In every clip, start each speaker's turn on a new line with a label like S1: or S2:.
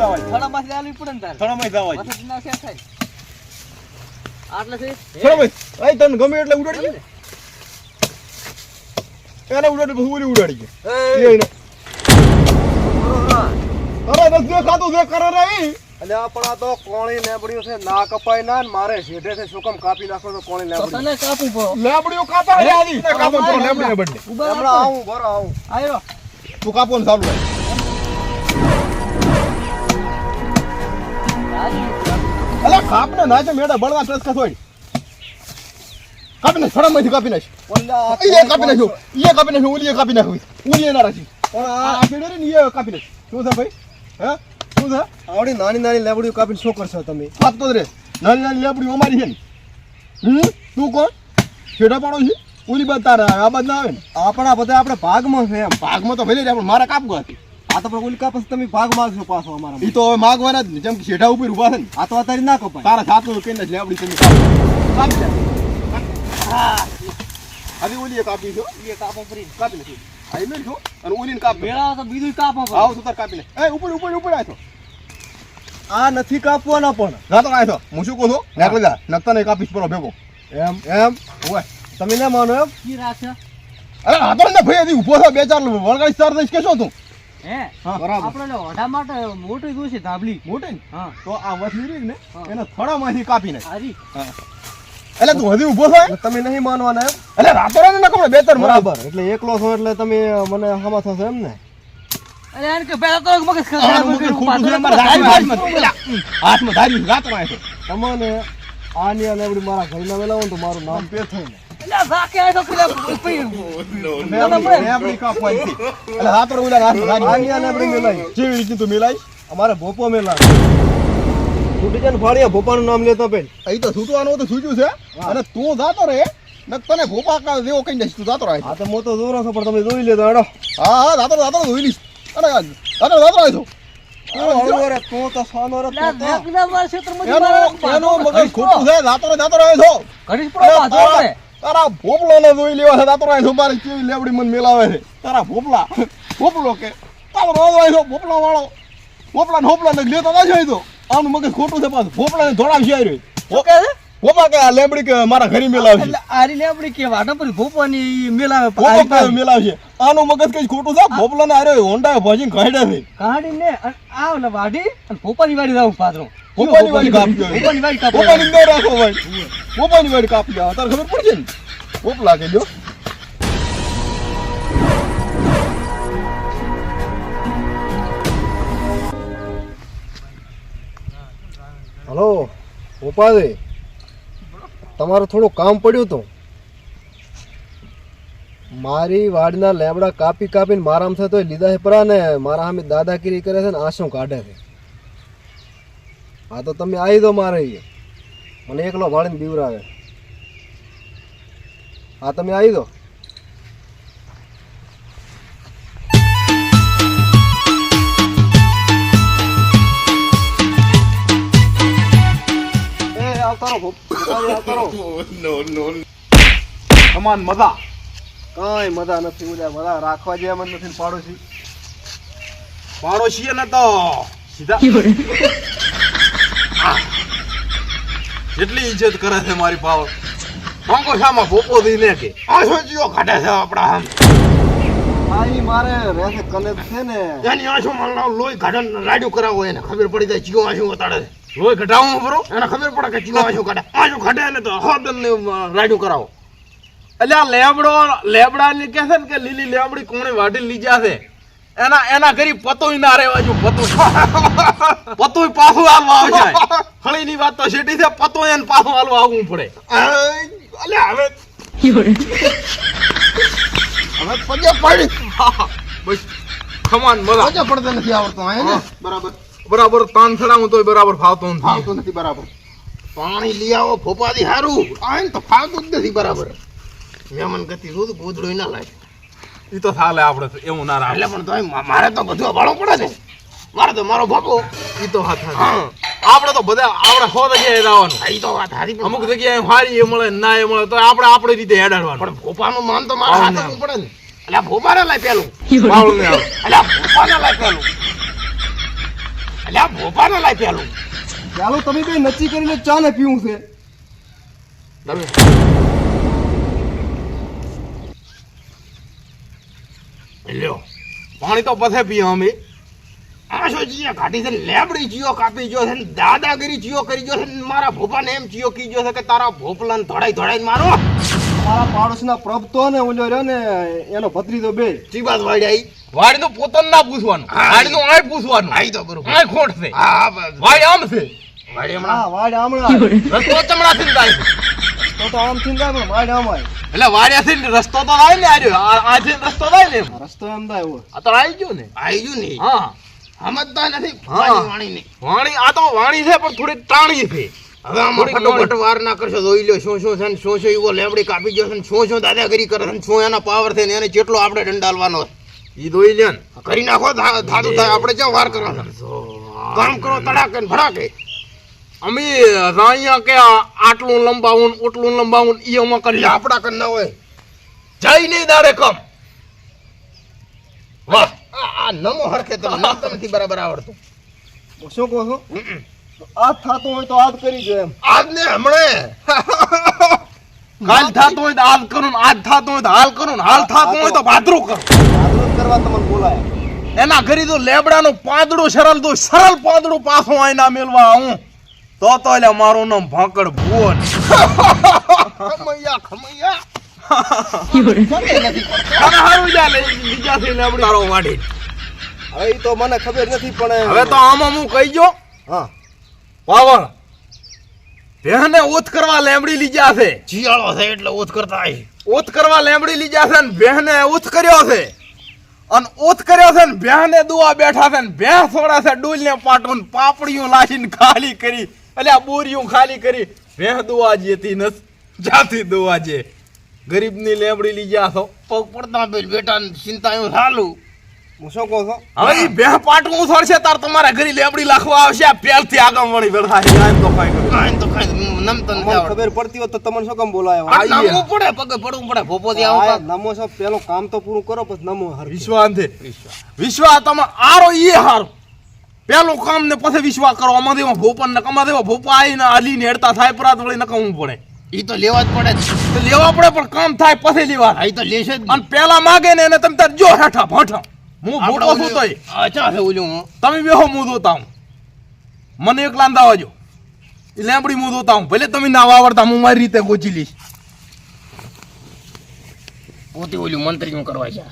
S1: જવાય.
S2: આલવી પડે ને તારે.
S1: થોડામાં જવાય.
S2: પછી ના શેર થાય. આટલે છે?
S1: થોડામાં એ તને ગમે એટલે ઉડાડી દે. એને ઉડાડી પછી ઓલી ઉડાડી ગયો
S2: એ,
S1: એને. અરે બસ જે ખાતું જે કરે રે ઈ.
S3: અલ્યા તો કોણી લેબડ્યું છે. ના કપાય ના મારે શેઠે છે. શું કામ કાપી નાખો તો કોણી લેબડ્યું
S2: તને
S1: કાપા રે આની. કાપો તો લેબડીને બદલે.
S3: હમણાં આવું બરો આવું.
S2: આયો.
S1: તું કાપો ને ચાલુ અલા કાપ ને નાચે મેડા બળવા ટસકા થોડી કાપી નાખ થોડામાંથી કાપી નાખ.
S3: ઓલા
S1: એ કાપી નાખ્યો એ કાપી નાખ્યો ઓલી કાપી નાખ્યું. ઓલી ના રાખી.
S3: પણ
S1: આ રે ને એ કાપી નાખ શું છે ભાઈ? હે? શું છે?
S3: આવડી નાની નાની લેબડીઓ કાપીને શું કરશો તમે?
S1: કાપતો જ રે. નાની નાની લેબડી અમારી છે ને. હમ? તું કોણ? છેડા પાડો છે? ઓલી બાદ તારા આ બાદ ના આવે ને.
S3: આપણા બધા આપણે ભાગમાં છે એમ.
S1: ભાગમાં તો ભલે રે પણ મારા ગો હતી
S3: આ તો ઓલી કાપસ તમે ભાગ માગશો પાછો અમારા
S1: ઈ તો હવે માગવાના જ ને. જેમ કે ઉપર ઊભા છે ને.
S3: આ તો અત્યારે ના કપાય
S1: તારા જાતનું કઈ નથી લેબડી તમે લે. ઓલી કાપી છો
S2: એ કાપો પડી
S1: કાપી નાખી આ ઈમેલ છો અને ઓલીને કાપ.
S2: મેળા તો બીજું કાપો.
S1: આવ તો તાર કાપી લે. એ ઉપર ઉપર ઉપર આય
S3: આ નથી કાપવાના પણ.
S1: જા તો આય હું શું કહું છું? નાખી જા. નકતા ને કાપીશ પરો ભેગો.
S3: એમ. એમ.
S1: ઓય
S3: તમે ના માનો એમ?
S2: કી
S1: અરે આ તો ને ભાઈ હજી ઊભો થયો બે ચાર વળગાડી સ્ટાર દઈશ કે શું તું?
S2: હે?
S3: બરાબર.
S2: આપણે ઓઢા માટે મોટું જોશે ધાબલી.
S1: મોટે
S2: હા.
S1: તો આ વસલી ને એના થડામાંથી કાપી નાખ.
S2: હારી.
S1: એટલે તું હજી ઊભો થાય
S3: તમે નહીં માનવાના એમ?
S1: એટલે રાતો રાત ના કમળે બે ત્રણ બરાબર.
S3: એટલે એકલો છો એટલે તમે મને હામા થશે એમ ને?
S2: અરે એને કે પહેલા તો મગજ ખરાબ
S1: મગજ
S2: કર્યું,
S1: છે,
S2: પાછળ
S1: હાથમાં રાતો રાત
S3: તમને આની અને લેબડી મારા ઘરના વેલા હોય ને તો મારું નામ પે થાય ને
S2: એટલે આ તો પેલા પઈ-
S1: લેબડી- લેબડી કાપવાની છે. એટલે રાતો રાત ઓલા હાથમાં ધાર્યું.
S3: આની આ લેબડી મેલાઈ
S1: જેવી રીતની તું મિલાઈ
S3: અમારે ભોપો મેલા છૂટી જાય ને ભોપાનું નામ લેતા પેન
S1: અહીં તો છૂટવાનું હતું છૂટ્યું છે. અને તું જાતો રહે તને ભોપા કા દેવો કઈ દઈશ તું જાતો રહે.
S3: હા તો હું તો જોરો છો પણ તમે જોઈ લેતો હેડો.
S1: હા હા જાતો જાતો જોઈ લઈશ. અરે ખોટું છે જાતો જાતો
S2: પડો,
S1: તારા-
S2: પડે.
S1: તારા ભોપલો ને જોઈ લેવા છે તારો અહીં મારે કેવી લેવડી મને મેલાવે છે. તારા ભોપલા, ભોપલો કે, તારો રોજ હોય છો ભોપલા વાળો ભોપલા ને હોપલા ને લેતા ના જાય તો. આનું મગજ ખોટું છે પાછું ભોપલા ને ધોળાવશે આવી રહ્યો
S2: શું
S1: ભોપા કે આ લેબડી કે મારા ઘરે મેલાવશે
S2: આરી લેબડી કે વાટા પર ભોપાની મેલાવે
S1: ભોપો
S2: આરી.
S1: મેલાવશે આનું મગજ કઈ ખોટું છે? ભોપલા ને અરે હોન્ડા ભજીને કાઢ્યા છે.
S2: કાઢીને અને આવ ને વાડી અને ભોપાની વાડી જાવ પાત્રો
S1: ભોપાની વાડી કાપી.
S2: ભોપાની વાડી કાપી
S1: ભોપાની ન રાખો ભાઈ. ભોપાની વાડી કાપી જાવ તારે ખબર પડશે ને? ભોપલા કે જો.
S3: હલો ભોપાદે તમારું થોડું કામ પડ્યું હતું. મારી વાડના લેબડા કાપી કાપીને મારામ થતો લીધા છે પરા ને મારા સામે દાદાગીરી કરે છે ને આંસુ કાઢે છે? હા તો તમે આવી દો મારે. મને એકલો વાળીને બીવરાવે હા તમે આવી દો.
S1: સમાન મજા
S3: કઈ મજા નથી ઉલ્યા મજા રાખવા જેમ નથી ને પાડોશી.
S1: પાડોશી ને તો સીધા જેટલી ઇજ્જત કરે છે મારી પાવર. માંગો શામાં ભોપો દઈને કે આ સોચીઓ કાઢે છે આપણા આમ
S3: મારે રહેશે કને છે ને.
S1: એની આંસુ માલ લોહી કાઢે રાડ્યું કરાવો એને. ખબર પડી જાય જીઓ આંસુ વતાડે છે. લોહી ઘટાવું બરો એને ખબર પડે કે કાઢે. કાઢે તો હોદન ને રાડ્યું કરાવો. એટલે આ લેબડો લેબડા ને કહે છે ને કે લીલી લેબડી કોણે વાઢી લીજા છે? એના એના ઘરી પતોય ના રહેવા જો પતો પતોય પાછું હાલવા આવે. છે હળી ની વાત તો શેટી છે પતોય એને પાછું હાલવા આવવું પડે. અલે હવે હવે પગે પડી. બસ. ખમાન મજા પગે પડતો નથી આવડતો હા બરાબર. બરાબર તાન ચડાવું તોય બરાબર ફાવતો નથી. ફાવતો નથી બરાબર. પાણી લઈ આવો ફોપાથી હારું. આય તો ફાવતું જ નથી બરાબર. મહેમાન ગતિ રોજ ગોદડો ના લાગે. ઈ તો થાલે આપણે એવું ના રાખે. એટલે પણ તો મારે તો બધું ભાળો પડે ને મારે તો મારો બાપો ઈ તો હાથ આપણે તો બધા આપણે સો જગ્યાએ જવાનું ઈ તો વાત હારી અમુક જગ્યાએ હારી એ મળે ના એ મળે તો આપણે આપણી રીતે હેડાડવાનું. પણ ભોપાનું માન તો મારા હાથમાં પડે ને. એટલે ભોપાને લાય પેલું. એટલે ભોપાને લાય પેલું. અલ્યા ભોપાનો લાય પેલું.
S3: ચાલો તમે કઈ નક્કી કરીને ચા ને પીવું છે.
S1: તમે. લ્યો પાણી તો પથે પીએ અમે. આશો જીએ કાઢી છે લેબડી જીઓ કાપી ગયો છે ને દાદાગીરી જીઓ કરી ગયો છે ને મારા ભોપાને એમ જીઓ કી ગયો છે કે તારા ભોપલાને ધડાઈ ધોડાઈ મારો.
S3: મારા પાડોશના પ્રભ તો ને ઓલો રહ્યો ને એનો ભત્રીજો બે.
S1: ચીબાત વાડી
S4: વાડી તો પોતાનું ના પૂછવાનું. વાડી તો આય પૂછવાનું.
S1: આય તો બરોબર.
S4: આય ખોટ છે.
S1: હા હા
S4: વાડી આમ છે.
S1: વાડી હમણાં.
S3: હા વાડ આમળા
S4: રસ્તો ચમડા થી જાય.
S3: તો તો આમ થી જાય પણ વાડી આમ આય.
S4: એટલે વાડિયાથી ને રસ્તો તો થાય ને આજો આ- આથી ને રસ્તો થાય ને
S3: રસ્તો એમ થાય
S4: આ તો આવી ગયો ને.
S1: આઈ ગયું ને.
S4: હા.
S1: સમજતા નથી. વાણી વાણી
S4: આ તો વાણી છે પણ થોડી ટાણી છે.
S1: હવે આમાં ફટોફટ વાર ના કરશો જોઈ લ્યો શું શું છે ને શું શું એવો લેબડી કાપી ગયો છે ને શું શું દાદાગીરી કરે છે ને શું એના પાવર છે ને એને કેટલો આપણે દંડાલવાનો છે.
S4: ઈ દોઈ લે ને.
S1: કરી નાખો થા- થાય આપણે ક્યાં વાર કરવાનો કામ કરો તડાકે ને ભડાકે.
S4: અમે અહીંયા કે આટલું લંબાવું ઓટલું લંબાવું ઈ અમે કરી
S1: આપણા કન ના હોય.
S4: જઈ નહીં દાડે કમ. વાહ.
S1: આ આ નમો હરખે તમે નામ તો નથી બરાબર આવડતું.
S3: શું કહો છું? આ થતું હોય તો આજ કરી દો એમ.
S1: આજ ને હમણે?
S4: કાલ થાતું હોય તો આજ કરું ને આજ થાતું હોય તો હાલ કરું હાલ થાતું હોય તો ભાદરું કરું.
S3: કરવા તમને બોલાય.
S4: એના ઘરી તો લેબડાનું પાંદડું સરળ તો સરળ પાંદડું પાછું આઈના મેલવા આવું. તો તો એટલે મારું નામ ભાંકડ ભુવન.
S1: ખમૈયા ખમૈયા.
S4: જા
S3: હવે તો મને ખબર નથી પણ
S4: હવે તો આમાં હું કહી જો
S3: હા.
S4: પાવળ બેહને ઓત કરવા લેમડી લીજા છે.
S1: શિયાળો છે એટલે ઓત કરતા આય.
S4: ઓત કરવા લેમડી લીજા છે ને બેહને ઓત કર્યો છે. અને ઓત કર્યો છે ને બેહને દુઆ બેઠા છે ને બેહ થોડા છે ડોલ પાટોન પાટું ને પાપડીઓ લાશીને ખાલી કરી. એટલે આ બોરીઓ ખાલી કરી. બેહ દુઆ જેતી નસ જાતી દુઆ જે. ગરીબની લેમડી લીજા છો.
S1: પગ પડતા બેટા ચિંતા એવું ચાલુ
S3: હું શું કહું છું?
S4: હવે ઈ બેહ પાટું થડશે તાર તમારા ઘરે લેબડી લાખવા આવશે આ પેલથી આગળ વળી બેઠા છે આમ તો કાઈ કર્યું.
S1: તો કાઈ
S3: તમને ખબર પડતી હોત તો તમને શું કામ બોલાયા
S1: આ નમવું પડે પગે પડવું પડે આવું
S3: નમો છો પેલું કામ તો પૂરું કરો પછી નમો હરખી.
S4: વિશ્વાસ છે. વિશ્વાસ. તમે આરો ઈ હારો. પેલું કામ ને પછી વિશ્વાસ કરો અમારે એમાં ભોપા ને કમા દેવા ભોપા આવીને આલીને હેડતા થાય પરાત વળી નકામવું પડે
S1: ઈ તો લેવા જ પડે
S4: તો લેવા પડે પણ કામ થાય પછી લેવા.
S1: ઈ તો લેશે જ
S4: અને પેલા માગે ને એને તમે તાર જો હેઠા ભઠા. હું ભોપો છું તોય.
S1: અચ્છા છે ઓલું હું.
S4: તમે બેહો હું ધોતા હું. મને એક લાંદા આવજો એ લેમ્બડી હું ધોતા હું. ભલે તમે ના વાવડતા હું મારી રીતે ગોચી લઈશ.
S1: પોતે ઓલું મંત્રીનું કરવા છે.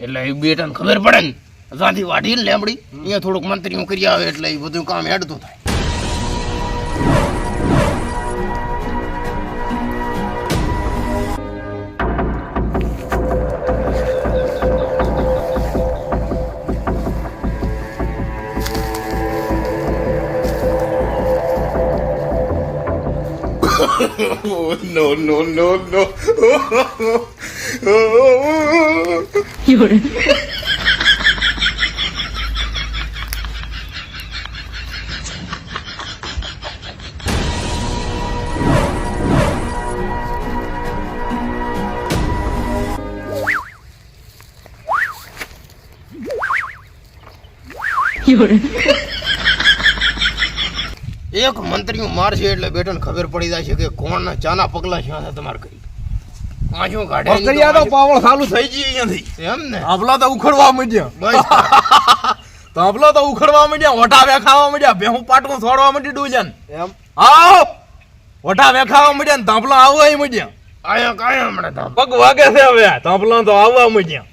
S1: એટલે એ બેટાને ખબર પડે ને. ત્યાંથી વાઢી ને લેમડી અહીંયા થોડુંક મંત્રીનું કરી આવે એટલે એ બધું કામ હેડતું થાય. no, no, no, no. You're. You're. એક મંત્રીનું મારશે એટલે બેટન ખબર પડી જાય છે કે કોણ ચાના પગલા છે તમારે કઈ. તો
S4: પાવળ ચાલુ થઈ ગઈ અહીંયાથી.
S1: એમ ને?
S4: આપલા તો ઉખડવા માંડ્યા.
S1: બસ.
S4: તો ઉખડવા માંડ્યા વટા વેખાવા માંડ્યા. ભેહું પાટું છોડવા માંડી ડૂજન
S3: એમ?
S4: આવ. વટા વેખાવા માંડ્યા ને તાંભલો આવવા માંડ્યા.
S1: આયા કાંઈ હમણાં ધામ.
S4: પગ વાગે છે હવે. તાપલા તો આવવા માંડ્યા.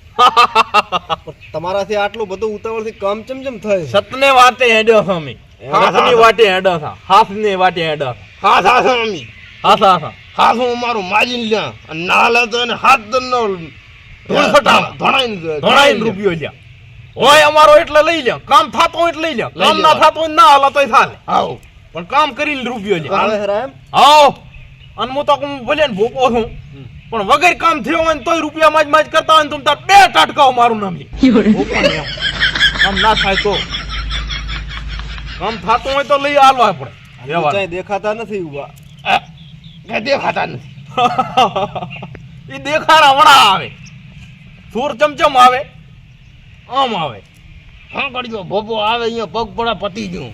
S3: તમારાથી આટલું બધું ઉતાવળથી કમ ચમ ચમ થાય?
S4: સતને વાતે હેડ્યો અમે હાથની વાટે હેડા થા હાથની વાટે હેડા
S1: હાથ હાથ અમી
S4: હાથ હાથ
S1: હાથ હું મારું માજીને લ્યા. અને નાલે તો એને હાથ દનનો ઢોળ ફટા ધોળાઈને
S4: ઘણાઈને રૂપિયો લ્યા. હોય અમારો એટલે લઈ લ્યા. કામ થાતો એટલે લઈ લ્યા. કામ ના થાતો ના હાલો તોય થાલે.
S1: આવો
S4: પણ કામ કરીને રૂપિયો લ્યા.
S3: આવે હેરા એમ
S4: આવો અને હું તો હું ભલે ને ભૂકો છું. પણ વગર કામ થયો હોય ને તોય રૂપિયા માજ માજ કરતા હોય ને તમે તાર બે ટાટકાઓ મારું નામ લે ભૂકો ને કામ ના થાય તો. કામ થાતું હોય તો લઈ આલવા પડે.
S3: કઈ દેખાતા નથી
S1: ઊભા. કઈ દેખાતા નથી.
S4: એ દેખાડા વડા આવે. સુર ચમચમ આવે. આમ આવે.
S1: હા કરજો ભોપો આવે અહીંયા પગ પડા પતી ગયું.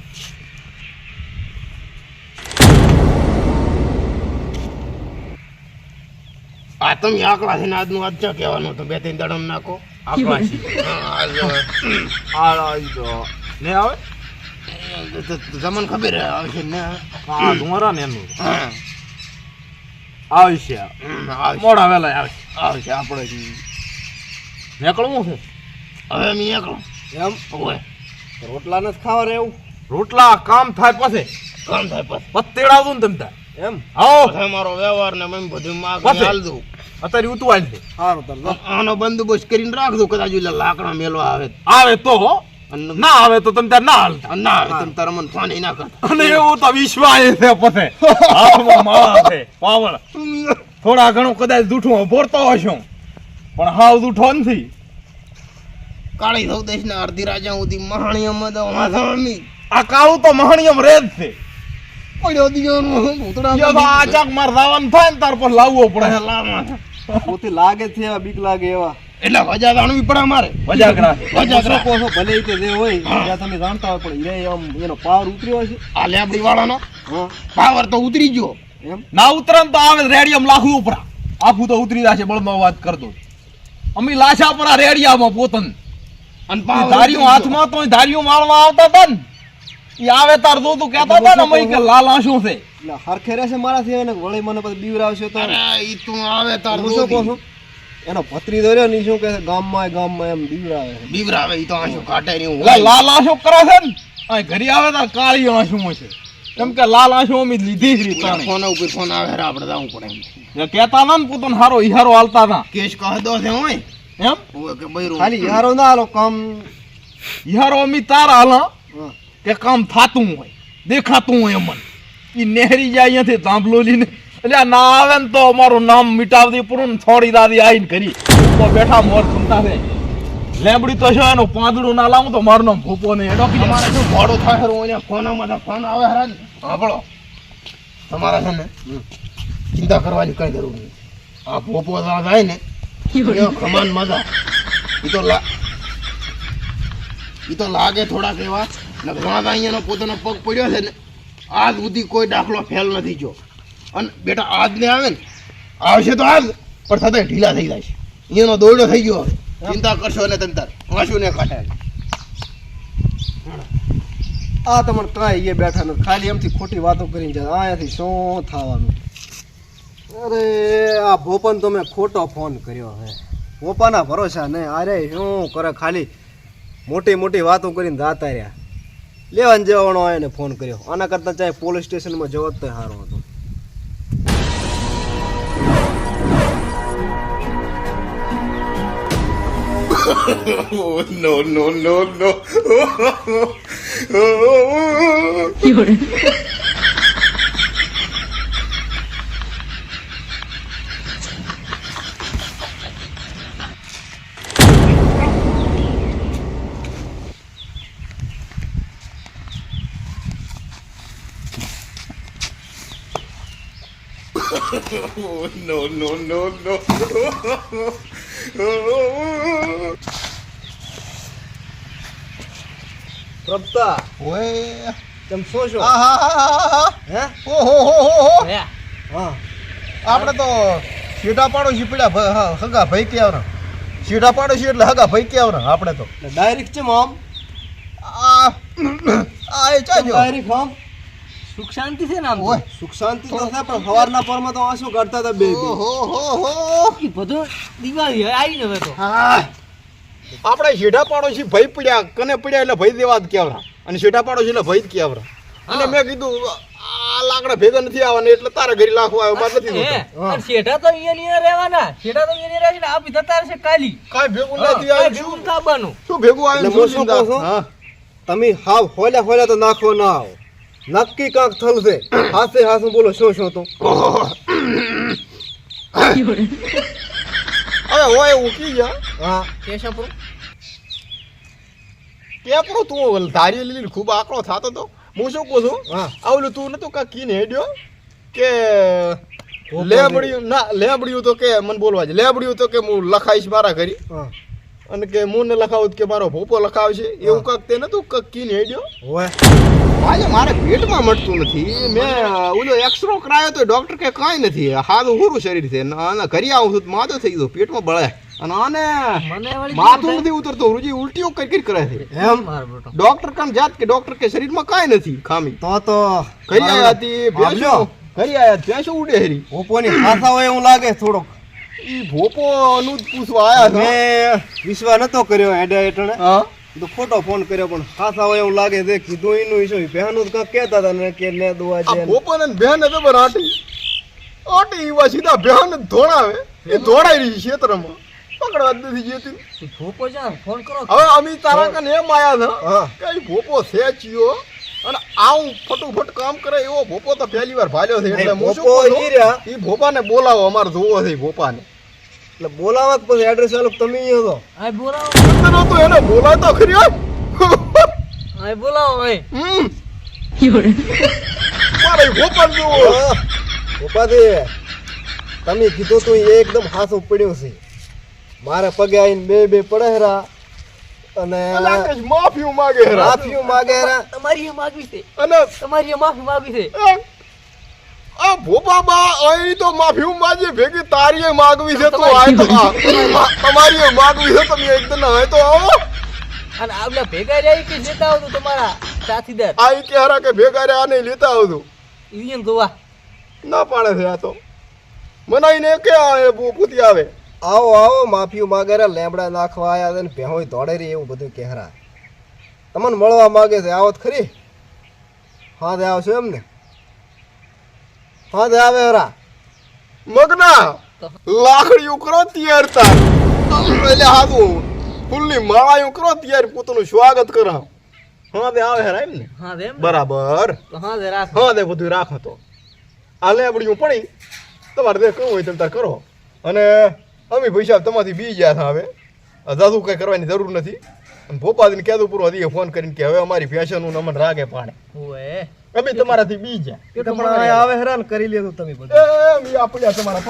S1: આ તમે આકડા છે ને આજનું આજ ચા કહેવાનું તો બે ત્રણ દડમ નાખો.
S4: આકડા ને આવે?
S1: તમને ખબર આવશે ને
S4: આ ધુમારા ને એનું આવશે મોડા વેલા આવશે
S1: આવશે આપણે
S4: નીકળવું છે
S1: હવે અમે એકલો
S3: એમ
S1: ઓય
S3: રોટલા નથી ખાવા રહેવું
S4: રોટલા કામ થાય પછી
S1: કામ થાય પછી
S4: પત ને તમ
S3: એમ
S4: આવો
S1: મારો વ્યવહાર ને મેં બધું માગ? હાલ દઉં
S4: અત્યારે ઉતવાય છે
S1: આનો બંદોબસ્ત કરીને રાખજો કદાચ લાકડા મેલવા આવે
S4: આવે તો ના આવે તો તમે ત્યાં ના હાલતા
S1: ના આવે તમે તારા મને ફોન ના કરતા
S4: અને એવું તો વિશ્વાસ છે પછી આમાં માળા છે પાવળ. થોડા ઘણું કદાચ જૂઠું ભોરતો હશો. પણ હાવ જૂઠો નથી.
S1: કાળી સૌદેશ ના અડધી રાજા સુધી મહાણીયમાં તો વાંધો
S4: આ કાળું તો મહાણિયમ રે જ છે.
S1: પડ્યો દિયોનું ઉતરા
S4: યો આ ચાક માર રાવણ થાય ને તાર પર લાવવો પડે.
S1: લામાં
S3: પોતે લાગે છે બીક લાગે એવા.
S1: એટલે વજા જાણવી પડે અમારે.
S3: ભલે ઈ જે હોય જ્યાં તમે જાણતા હોય પણ હીરે આમ એનો પાવર ઉતર્યો છે
S1: આ લેબડી વાળાનો પાવર તો ઉતરી ગયો.
S3: એમ?
S4: ના ઉતરન તો આવે રેડિયમ લાખું ઉપરા. આખું તો ઉતરી જશે બળનો વાત કરતો અમી લાશા પર આ રેડિયામાં પોતન.
S1: અને
S4: ધારીઓ હાથમાં તો ધારીઓ મારવા આવતા હતા ને. એ આવે તાર તો તું કહેતા હતા ને મય કે લાલ આંસુ છે?
S3: હરખે રહેશે મારાથી એને વળી મને પછી બીવરાવશે તો.
S1: ઈ તું આવે તાર
S3: હું શું કહું છું? એનો ભત્રી દોર્યો ને શું કે ગામમાં ગામમાં એમ બીવરાવે
S1: બીવરાવે ઈ તો આંસુ કાઢે ની
S4: હું લાલ આંસુ કરે છે ને? અહીં ઘરી આવે તો કાળી આંસુ છે. કેમ કે લાલ આંસુ અમે લીધી જ રીત.
S1: ફોન ઉપર ફોન આવે આપણે જવું પડે
S4: કહેતા હતા ને પોતાનો હારો ઈહારો હાલતા હતા
S1: કેસ કહે દો છે હોય.
S4: એમ?
S1: કે બૈરો.
S3: ખાલી યારો ના હાલો કામ
S4: ઈહારો અમી તાર હાલા કે કામ થાતું હોય દેખાતું હોય અમન. ઈ નહેરી જાય અહીંયાથી તાંભલો લઈને એટલે આ ના આવે ને તો અમારું નામ મિટાવતી પૂરું થોડી દાદી આવીને કરી. તો બેઠા મોર ખમતા રે લેબડી તો શું એનું પાંદડું ના લાવું તો મારું નામ ભૂપો નહીં. એડો કે
S1: મારે શું ભાડો થાય ખરું અહીંયા ફોનમાં તો ફોન આવે હરા ને? સાંભળો. તમારે છે ને ચિંતા કરવાની કઈ જરૂર નહીં આ પોપો જાય ને ખમાન મજા. એ તો લા એ તો લાગે થોડાક એવા. ને વાંધા અહીંયાનો પોતાનો પગ પડ્યો છે ને આજ સુધી કોઈ દાખલો ફેલ નથી જો અને બેટા આજ ને આવે ને આવશે તો આજ પણ સાથે ઢીલા થઈ જાય છે. અહીંયાનો દોરડો થઈ ગયો ચિંતા કરશો ને તંતર વાંચું ને કાઢે
S3: આ તમને કાંઈ એ બેઠા નથી. ખાલી એમથી ખોટી વાતો કરીને જાય. અહીંયાથી શું થવાનું? અરે આ ભોપન તો મેં ખોટો ફોન કર્યો હે ભોપાના ભરોસા નહીં. અરે શું કરે? ખાલી મોટી મોટી વાતો કરીને જાતા રહ્યા. લેવાને જવાનો હોય એને ફોન કર્યો. આના કરતાં ચાહે પોલીસ સ્ટેશનમાં જવો જ તો સારો હતો.
S5: no, no, no, no. Lloren. no, no, no, no.
S3: પ્રભતા
S1: ઓય.
S3: તેમ શું છો?
S1: હો
S3: હે
S1: ઓહોહોહોહો.
S3: હા
S1: આપણે તો સીટા પાડોશી પડ્યા ભ- હ- હગા ભાઈ કે આવરા સીટા પાડોશી એટલે હગા ભાઈ કે આવરા આપણે તો.
S3: ડાયરેક્ટ છે આમ
S1: આ આ એ ચાજો
S3: ડાયરેક્ટ આમ
S2: સુખ શાંતિ છે ને
S1: ઓય
S3: સુખ શાંતિ તો થાય પણ સવારના પરમાં તો આંસુ કાઢતા હતા બે બે?
S1: ઓહોહોહો.
S2: ઈ બધું દિવાળી આવી ને હવે તો.
S1: હા. આપણે સીટા પાડોશી ભાઈ પડ્યા કને પડ્યા એટલે ભાઈ દેવા જ કેવરા. અને સીટા પાડોશી એટલે ભાઈ જ કેવરા. અને મેં કીધું આ લાકડા ભેગા નથી આવવાના એટલે તારા ઘરે લાખો આવ્યો મારે નથી
S2: હે, શેઠા તો અહીંયા નહીં રહેવાના. શેઠા તો અહીંયા ને રહેશે આ બીજા તારે છે કાલી.
S1: કાંઈ ભેગું
S2: હા,
S1: નથી આવ્યું
S2: ભેગું
S1: શું?
S2: થાવાનું.
S1: શું ભેગું આવ્યું?
S3: હા. તમે હાવ હોલ્યા હોલ્યા તો નાખો ના આવો. નક્કી કાંક થલશે હાસે હાસે બોલો શું શું તો
S1: અરે હોય ઉકી ગયા
S3: હા
S2: કેશાપુર
S1: પેપરો તું ધારી લીલી ખૂબ આકડો થતો તો હું શું કહું છું
S3: હા
S1: આવલું તું નતું કા કીને હેડ્યો કે લેબડ્યું ના લેબડ્યું તો કે મને બોલવા છે લેબડ્યું તો કે હું લખાઈશ મારા ઘરી
S3: હા
S1: અને કે હું ને લખાવું કે મારો ભોપો લખાવશે એવું કાંક તે નતું? કાંક કીન હેડ્યો?
S3: હોય
S1: આજે મારે પેટમાં મળતું નથી. મેં ઓલો એક્સરો કરાયો તો ડોક્ટર કે કાંઈ નથી. હારું હુરું શરીર છે. અને આને ઘરે આવું છું તો માથું થઈ ગયું પેટમાં બળે. અને આને
S2: મને વળી
S1: માથું નથી ઉતરતું રુજી ઉલટીઓ કઈ કઈ કરે છે.
S3: એમ?
S1: ડોક્ટર કામ જાત કે ડોક્ટર કે શરીરમાં કાંઈ નથી ખામી.
S3: તો તો
S1: કરી આયા હતી ભેંસો
S3: આવ્યો.
S1: કરી આયા ભેંસો ઉડે હરી.
S3: ઓપોની ખાસા હોય એવું લાગે થોડોક.
S1: ઈ ભોપો નું જ પૂછવા આયા હતા.
S3: મેં વિશ્વાસ નતો કર્યો હેડે હેઠણે.
S1: હા.
S3: તો ખોટો ફોન કર્યો પણ ખાસા હોય એવું લાગે છે કીધું એનું ઈશું બહેનું કાંક કહેતા હતા ને કે ને દુઆ છે
S1: ભોપો ને. બેન ને ખબર આટી? આટી એવા સીધા બહેન ધોળાવે એ ધોળાઈ રહી ક્ષેત્રમાં. પકડવા જ નથી જતી.
S2: ભોપો જા ફોન કરો.
S1: હવે અમે તારા કને એમ આયા છે કે ભોપો છે ચિયો અને આવું ફટોફટ કામ કરે એવો ભોપો તો પહેલી વાર ભાલ્યો છે. એટલે હું શું
S3: ભોપો ઈ રહ્યા.
S1: ઈ ભોપાને બોલાવો અમારે જોવો છે ભોપાને.
S3: એટલે બોલાવા પછી એડ્રેસ આલો તમે અહીંયા હતો
S2: આ બોલાવો.
S1: અંદર તો એને બોલાવતો ખરી હો.
S2: બોલાવો ભાઈ.
S1: હમ. મારે ગોપાલ જોવો.
S3: હા, તમે કીધું તો એ એકદમ હાસું પડ્યું છે. મારે પગે આવીને બે બે પડેરા અને
S1: માફી માંગે હેરા.
S3: માફી માગે હેરા.
S2: તમારી એ માગવી છે.
S1: અને
S2: તમારી માફી માગવી છે.
S1: આ- આ ભોપા બા અહીં તો માફી માંગે ભેગી તારીએ માગવી છે તો આ તો તમારી તમારીએ માગવી છે તમે એકદમ આય તો આવો.
S2: અને આપણે ભેગા રહી કે જતા આવતું તમારા સાથીદાર.
S1: આ કે હારા કે ભેગા રહ્યા આને લેતા આવજો.
S2: ઇન્ડિયન જોવા.
S1: ના પાડે છે આ તો. મનાઈને કે આ પૂતી આવે.
S3: આવો આવો માફી માગે રે લેમડા નાખવા આયા છે ને ભેહોય દોડે રે એવું બધું કહેરા તમને મળવા માગે છે આવત ખરી. હા તે આવશો એમ ને હા દે આવે હેરા.
S1: મગના લાકડીયું કરો તૈયાર તા એટલે હાથું ફૂલની માળાયું કરો તૈયાર પોતાનું સ્વાગત કરા હા દે આવે હેરા એમ ને?
S2: હા દે
S1: બરાબર.
S2: હા હા રાખ.
S1: હા દે બધું રાખો તો. આ લેબડીયું પડી. તમારે દે કહું હોય તમે તાર કરો. અને અમે સાહેબ તમારથી બી ગયા હવે જાદુ કઈ કરવાની જરૂર નથી. ભોપાદીને કહેતું પૂરો હતી ફોન કરીને કે હવે અમારી ફેશનનું નમન રાગે પાડે
S2: ઓએ
S1: અમે તમારાથી બી
S3: તો આવે હેરાન કરી લેતું તમે બધું.
S1: એ મી આપડ્યા તમારા પગ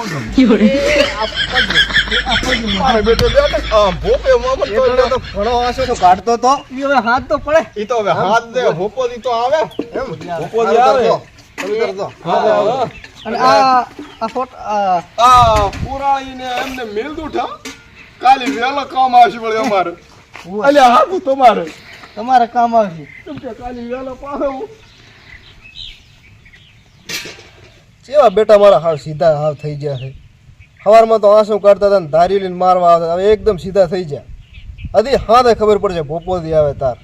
S1: મારે બેટો બેઠો આમ ભોપે મામા તો
S3: તો ઘણો આશો તો કાઢતો તો.
S2: ઈ હવે હાથ તો પડે.
S1: ઈ તો હવે હાથ દે ભોપો તો આવે.
S3: એમ.
S1: ભોપો આવે.
S3: તમે કરજો.
S1: હા
S2: અને આ આ ફોટો આ.
S1: આ એમને મેલ ઉઠા કાલે વેલો કામ આવશે વળી અમારે. અલ્યા હાથું તમારે.
S2: તમારે કામ આવશે.
S1: કે કાલે વેલો પાછો
S3: કેવા બેટા મારા હાવ સીધા હાવ થઈ ગયા છે. સવારમાં તો આંસુ કાઢતા હતા ને ધારી લઈને મારવા આવતા હવે એકદમ સીધા થઈ ગયા. હજી હા ખબર પડશે ભોપોથી આવે તાર.